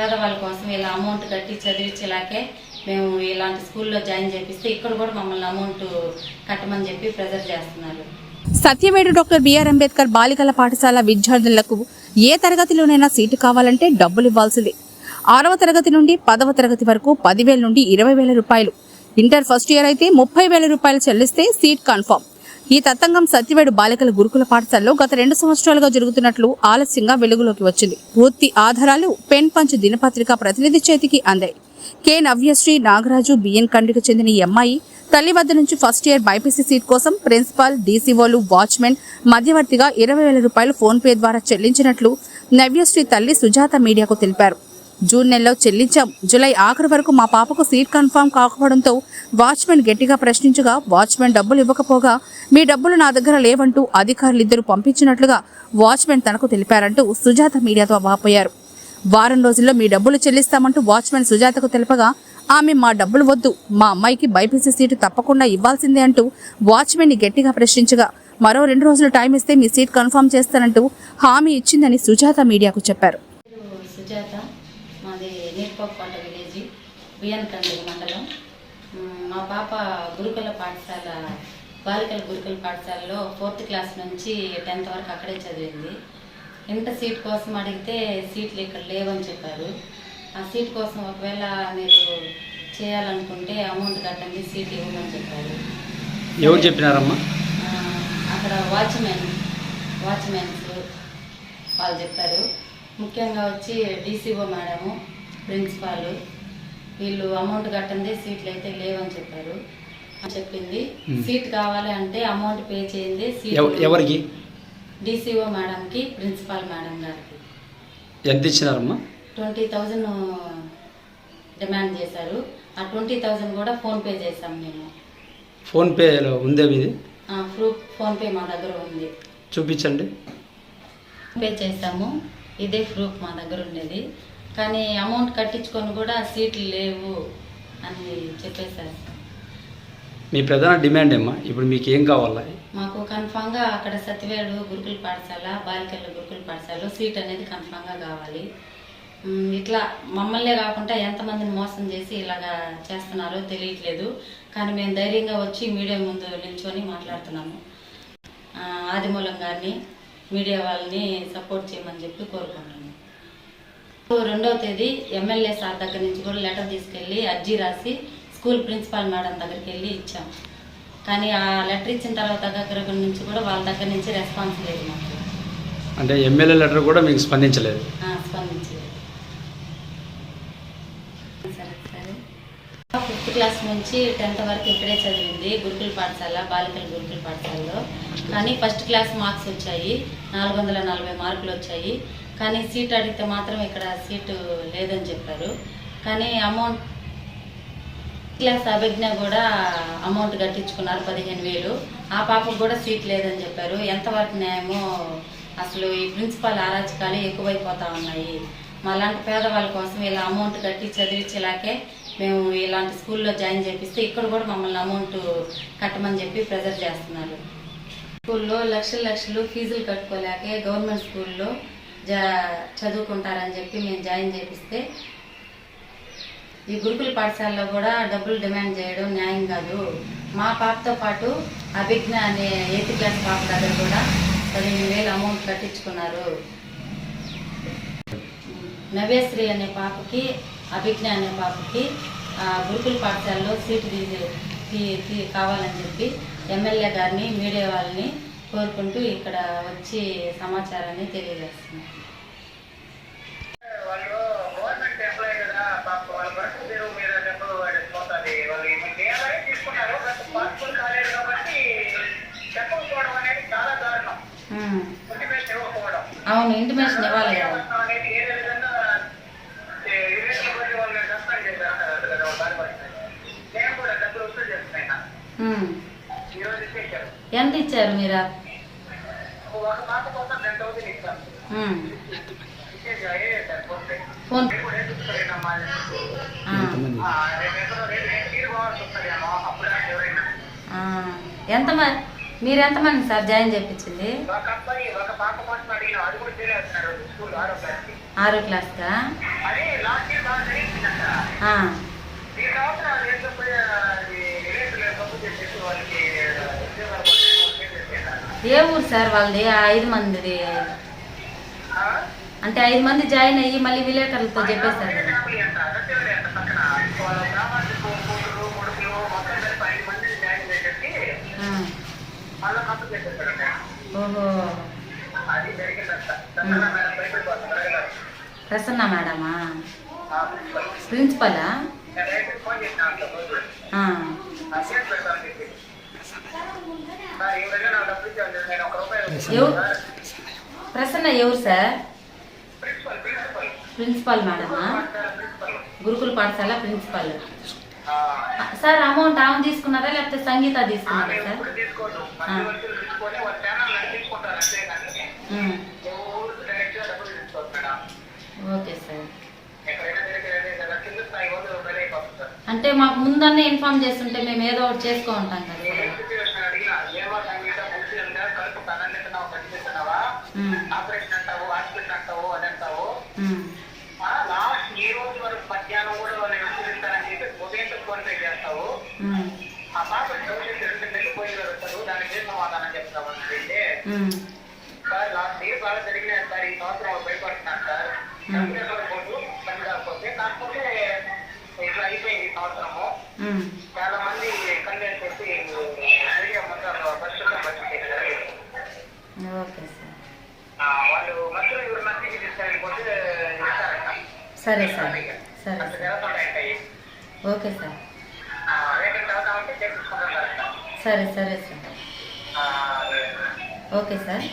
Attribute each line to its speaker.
Speaker 1: పేదవాళ్ళ కోసం ఇలా అమౌంట్ కట్టి చదివించేలాకే మేము ఇలాంటి స్కూల్లో జాయిన్ చేపిస్తే ఇక్కడ కూడా మమ్మల్ని అమౌంట్ కట్టమని చెప్పి ప్రెజర్ చేస్తున్నారు.
Speaker 2: సత్యమేడు డాక్టర్ బిఆర్ అంబేద్కర్ బాలికల పాఠశాల విద్యార్థులకు ఏ తరగతిలోనైనా సీటు కావాలంటే డబ్బులు ఇవ్వాల్సిందే. ఆరవ తరగతి నుండి పదవ తరగతి వరకు పదివేల నుండి ఇరవై వేల రూపాయలు. ఇంటర్ ఫస్ట్ ఇయర్ అయితే ముప్పై వేల రూపాయలు చెల్లిస్తే సీట్ కన్ఫర్మ్. ఈ తతంగం సత్యవేడు బాలికల గురుకుల పాఠశాలలో గత రెండు సంవత్సరాలుగా జరుగుతున్నట్లు ఆలస్యంగా వెలుగులోకి వచ్చింది. పూర్తి ఆధారాలు పెన్ పంచ్ దినపత్రిక ప్రతినిధి చేతికి అందాయి. కె. నవ్యశ్రీ నాగరాజు బిఎన్ కండ్రికి చెందిన ఈ అమ్మాయి తల్లి వద్ద నుంచి ఫస్ట్ ఇయర్ బైపీసీ సీట్ కోసం ప్రిన్సిపాల్ డీసీఓలు వాచ్మెన్ మధ్యవర్తిగా ఇరవై వేల రూపాయలు ఫోన్ పే ద్వారా చెల్లించినట్లు నవ్యశ్రీ తల్లి సుజాత మీడియాకు తెలిపారు. జూన్ నెలలో చెల్లించాం. జూలై ఆఖరి వరకు మా పాపకు సీట్ కన్ఫర్మ్ కాకపోవడంతో వాచ్మెన్ గట్టిగా ప్రశ్నించగా వాచ్మెన్ డబ్బులు ఇవ్వకపోగా మీ డబ్బులు నా దగ్గర లేవంటూ అధికారులు ఇద్దరు పంపించినట్లుగా వాచ్మెన్ తనకు తెలిపారంటూ సుజాత మీడియాతో వాపోయారు. వారం రోజుల్లో మీ డబ్బులు చెల్లిస్తామంటూ వాచ్మెన్ సుజాతకు తెలపగా ఆమె మా డబ్బులు వద్దు మా అమ్మాయికి బైపీసీ సీటు తప్పకుండా ఇవ్వాల్సిందే అంటూ వాచ్మెన్ని గట్టిగా ప్రశ్నించగా మరో రెండు రోజులు టైం ఇస్తే మీ సీట్ కన్ఫర్మ్ చేస్తానంటూ హామీ ఇచ్చిందని సుజాత మీడియాకు చెప్పారు.
Speaker 1: సుజాత నీర్పకోట విలేజ్ బిఎన్ కండ్రి మండలం మ్, పాప గురుకుల పాఠశాల బాలికల గురుకుల పాఠశాలలో ఫోర్త్ క్లాస్ నుంచి టెన్త్ వరకు అక్కడే చదివింది. ఇంటర్ సీట్ కోసం అడిగితే సీట్లు ఇక్కడ లేవని చెప్పారు. ఆ సీట్ కోసం ఒకవేళ మీరు చేయాలనుకుంటే అమౌంట్ కట్టండి సీట్ ఇవ్వమని చెప్పారు.
Speaker 3: ఎవరు చెప్పినారమ్మా?
Speaker 1: అక్కడ వాచ్మెన్ వాచ్మెన్స్ వాళ్ళు చెప్పారు. ముఖ్యంగా వచ్చి డీసీఓ మేడము. ప్రిన్సిపాల్. వీళ్ళు అమౌంట్ కట్టండి సీట్లు అయితే లేవని చెప్పారు. అని చెప్పింది. సీట్ కావాలి అంటే అమౌంట్ పే చేయండి సీట్
Speaker 3: ఎవరికి?
Speaker 1: డీసీఓ మేడంకి ప్రిన్సిపాల్ మేడం గారికి.
Speaker 3: ఎంత ఇచ్చినారమ్మా?
Speaker 1: ట్వంటీ థౌజండ్ డిమాండ్ చేశారు. ఆ ట్వంటీ థౌజండ్ కూడా ఫోన్పే చేశాం మేము.
Speaker 3: ఫోన్పేలో ఉందే ఇది
Speaker 1: ప్రూఫ్ ఫోన్పే మా దగ్గర ఉంది.
Speaker 3: చూపించండి.
Speaker 1: పే చేసాము ఇదే ప్రూఫ్ మా దగ్గర ఉండేది కానీ అమౌంట్ కట్టించుకొని కూడా సీట్లు లేవు అని చెప్పేశారు.
Speaker 3: మీ ప్రధాన డిమాండ్ ఏమ్మా? ఇప్పుడు మీకు ఏం కావాలా?
Speaker 1: మాకు కన్ఫామ్గా అక్కడ సత్యవేడు గురుకుల పాఠశాల బాలికల గురుకుల పాఠశాలలో సీట్ అనేది కన్ఫామ్గా కావాలి. ఇట్లా మమ్మల్నే కాకుండా ఎంతమందిని మోసం చేసి ఇలాగా చేస్తున్నారో తెలియట్లేదు. కానీ మేము ధైర్యంగా వచ్చి మీడియా ముందు నిల్చొని మాట్లాడుతున్నాము. ఆదిమూలం గారిని మీడియా వాళ్ళని సపోర్ట్ చేయమని చెప్పి కోరుకుంటున్నాము రెండవ తేదీ ఎమ్మెల్యే సార్ దగ్గర నుంచి కూడా లెటర్ తీసుకెళ్ళి అర్జీ రాసి స్కూల్ ప్రిన్సిపాల్ మేడం దగ్గరికి వెళ్ళి ఇచ్చాం. కానీ ఆ లెటర్ ఇచ్చిన తర్వాత దగ్గర నుంచి కూడా వాళ్ళ దగ్గర నుంచి రెస్పాన్స్ లేదు మాకు.
Speaker 3: అంటే ఎమ్మెల్యే లెటర్ కూడా మీకు స్పందించలేదు?
Speaker 1: స్పందించలేదు. ఫిఫ్త్ క్లాస్ నుంచి టెన్త్ వరకు ఇక్కడే చదివింది గురుకుల పాఠశాల బాలికల గురుకుల పాఠశాలలో. కానీ ఫస్ట్ క్లాస్ మార్క్స్ వచ్చాయి నాలుగు వందల నలభై మార్కులు వచ్చాయి. కానీ సీట్ అడిగితే మాత్రం ఇక్కడ సీటు లేదని చెప్పారు. కానీ అమౌంట్ క్లాస్ అభిజ్ఞ కూడా అమౌంట్ కట్టించుకున్నారు పదిహేను వేలు. ఆ పాపకు కూడా సీట్ లేదని చెప్పారు. ఎంతవరకు న్యాయమో అసలు ఈ ప్రిన్సిపాల్ అరాచకాలు ఎక్కువైపోతా ఉన్నాయి. మాలాంటి పేదవాళ్ళ కోసం ఇలా అమౌంట్ కట్టి చదివించేలాకే మేము ఇలాంటి స్కూల్లో జాయిన్ చేపిస్తే ఇక్కడ కూడా మమ్మల్ని అమౌంట్ కట్టమని చెప్పి ప్రెజర్ చేస్తున్నారు. స్కూల్లో లక్షలు లక్షలు ఫీజులు కట్టుకోలేకే గవర్నమెంట్ స్కూల్లో జా చదువుకుంటారని చెప్పి మేము జాయిన్ చేపిస్తే ఈ గురుకుల పాఠశాలలో కూడా డబ్బులు డిమాండ్ చేయడం న్యాయం కాదు. మా పాపతో పాటు అభిజ్ఞ అనే ఎయిత్ క్లాస్ పాప దగ్గర కూడా పదిహేను వేలు అమౌంట్ కట్టించుకున్నారు. నవ్యశ్రీ అనే పాపకి అభిజ్ఞ అనే పాపకి గురుకుల పాఠశాలలో సీటు తీసి కావాలని చెప్పి ఎమ్మెల్యే గారిని మీడియా వాళ్ళని కోరుకుంటూ ఇక్కడ వచ్చి సమాచారాన్ని తెలియజేస్తున్నాం
Speaker 4: వాళ్ళు గవర్నమెంట్ ఎంప్లాయీ కదా పాప వాళ్ళ పరిస్థితి మీద డబ్బులు పోతుంది వాళ్ళు ఏమి ఏమైనా తీసుకున్నారు బట్ పాస్పోర్ట్ కాలేదు కాబట్టి చెప్పకపోవడం అనేది చాలా దారుణం.
Speaker 1: ఉమ్.
Speaker 4: మోటివేషన్ ఇవ్వకపోవడం.
Speaker 1: అవును ఇంటిమేషన్ ఇవ్వాలి కదా.
Speaker 4: నేను కూడా డబ్బులు వసూలు చేస్తున్నాయి
Speaker 1: ఎంత ఇచ్చారు మీరు?
Speaker 4: ఫోన్
Speaker 1: ఆ. ఆ. ఎంతమంది మీరు ఎంతమంది సార్ జాయిన్ చేయించింది
Speaker 4: ఒక అబ్బాయి ఒక
Speaker 1: ఏ ఊరు సార్ వాళ్ళది? ఐదు మందిది? అంటే ఐదు మంది జాయిన్ అయ్యి మళ్ళీ విలేకరులతో
Speaker 4: చేసేసారంట
Speaker 1: ఓహో. ప్రసన్న మేడమా?
Speaker 4: ప్రిన్సిపల్?
Speaker 1: ఆ, ప్రసన్న ఎవరు సార్?
Speaker 4: ప్రిన్సిపల్
Speaker 1: మేడమా? గురుకుల పాఠశాల ప్రిన్సిపల్. సార్ అమౌంట్ ఆమె తీసుకున్నదా లేకపోతే సంగీత
Speaker 4: ఆమె
Speaker 1: తీసుకున్నదా సార్ ఓకే సార్. అంటే మాకు ముందన్నే ఇన్ఫార్మ్ చేస్తుంటే మేము ఏదో ఒకటి చేసుకో ఉంటాం కదా. సార్
Speaker 4: లాస్ట్ ఇయర్ బాగా జరిగినాయి సార్. ఈ సంవత్సరం భయపడుతున్నాను సార్. పని కాకపోతే కాకపోతే ఇట్లా అయిపోయింది ఈ సంవత్సరము. చాలా మంది కన్వెన్స్ చేసి పరిశుభ్రం వచ్చింది
Speaker 1: ఓకే సార్.
Speaker 4: వాళ్ళు మంత్రులు ఎవరు మంత్రికి తీసుకెళ్ళిపోతే
Speaker 1: సరే సార్. సరే ఓకే సార్. సరే. సరే సార్. Okay sir